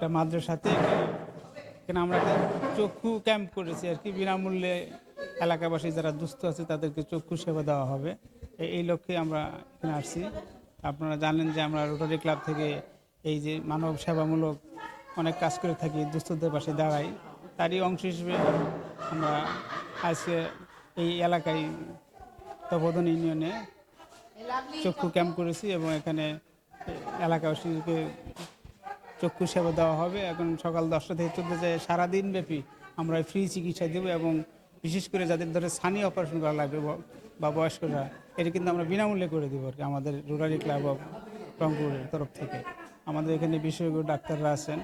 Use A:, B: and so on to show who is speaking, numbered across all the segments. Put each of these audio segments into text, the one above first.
A: একটা মাদ্রাসাতে এখানে আমরা চক্ষু ক্যাম্প করেছি আর কি। বিনামূল্যে এলাকাবাসী যারা দুস্থ আছে, তাদেরকে চক্ষু সেবা দেওয়া হবে। এই লক্ষ্যে আমরা এখানে আসছি। আপনারা জানেন যে আমরা রোটারি ক্লাব থেকে এই যে মানব সেবামূলক অনেক কাজ করে থাকি, দুস্থদের পাশে দাঁড়াই। তারই অংশ হিসেবে আমরা আজকে এই এলাকায় তপোধন ইউনিয়নে চক্ষু ক্যাম্প করেছি এবং এখানে এলাকাবাসীকে চক্ষু সেবা দেওয়া হবে। এখন সকাল দশটা থেকে চলতে যায় সারাদিন ব্যাপী আমরা ফ্রি চিকিৎসা দেবো এবং বিশেষ করে যাদের ধরে স্থানীয় অপারেশন করা লাগবে বা বয়স্করা, এটা কিন্তু আমরা বিনামূল্যে করে দেবো আর কি আমাদের রুরারি ক্লাব অফ রংপুরের তরফ থেকে। আমাদের এখানে বিশেষজ্ঞ ডাক্তাররা আছেন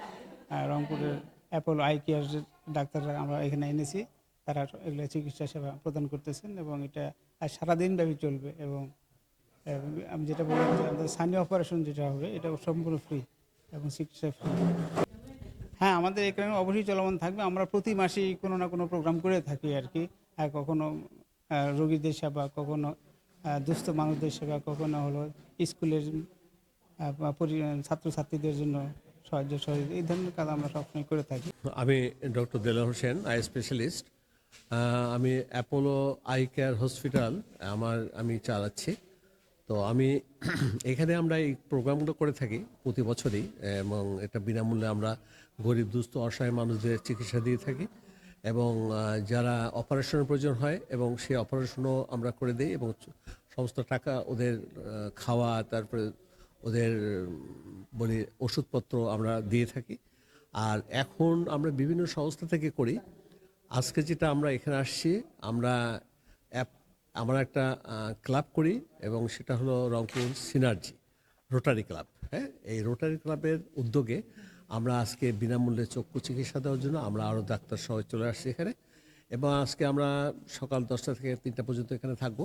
A: রংপুরের অ্যাপোলো আই কেয়ার ডাক্তাররা আমরা এখানে এনেছি, তারা এগুলো চিকিৎসা সেবা প্রদান করতেছেন এবং এটা সারাদিন ব্যাপী চলবে এবং আমি যেটা বললাম যে আমাদের স্থানীয় অপারেশন যেটা হবে, এটা সম্পূর্ণ ফ্রি এবং চিকিৎসা হ্যাঁ আমাদের এখানে অবশ্যই চলমান থাকবে। আমরা প্রতি মাসেই কোনো না কোনো প্রোগ্রাম করে থাকি আর কি। কখনো রোগীদের সেবা কখনো দুস্থ মানুষদের সেবা কখনো হলো স্কুলের ছাত্রছাত্রীদের জন্য সাহায্য সহযোগিতা, এই ধরনের কাজ আমরা সবসময় করে থাকি।
B: আমি doctor Delar Hossain, eye specialist আমি অ্যাপোলো আই কেয়ার হসপিটাল, আমার, আমি চালাচ্ছি। তো আমি এখানে আমরা এই প্রোগ্রামগুলো করে থাকি প্রতি বছরই, এবং এটা বিনামূল্যে আমরা গরিব, দুস্থ, অসহায় মানুষদের চিকিৎসা দিয়ে থাকি। এবং যারা অপারেশনের প্রয়োজন হয়, এবং সে অপারেশনও আমরা করে দিই, এবং সমস্ত টাকা ওদের খাওয়া, তারপরে ওদের বলি, ওষুধপত্র আমরা দিয়ে থাকি। আর এখন আমরা বিভিন্ন সংস্থা থেকে করি। আজকে যেটা আমরা এখানে আসছি, আমরা আমরা একটা ক্লাব করি এবং সেটা হলো রংপুর সিনার্জি রোটারি ক্লাব হ্যাঁ? এই রোটারি ক্লাবের উদ্যোগে আমরা আজকে বিনামূল্যে চক্ষু চিকিৎসা দেওয়ার জন্য আমরা আরও ডাক্তার সহ চলে আসছি এখানে এবং আজকে আমরা সকাল দশটা থেকে তিনটা পর্যন্ত এখানে থাকব।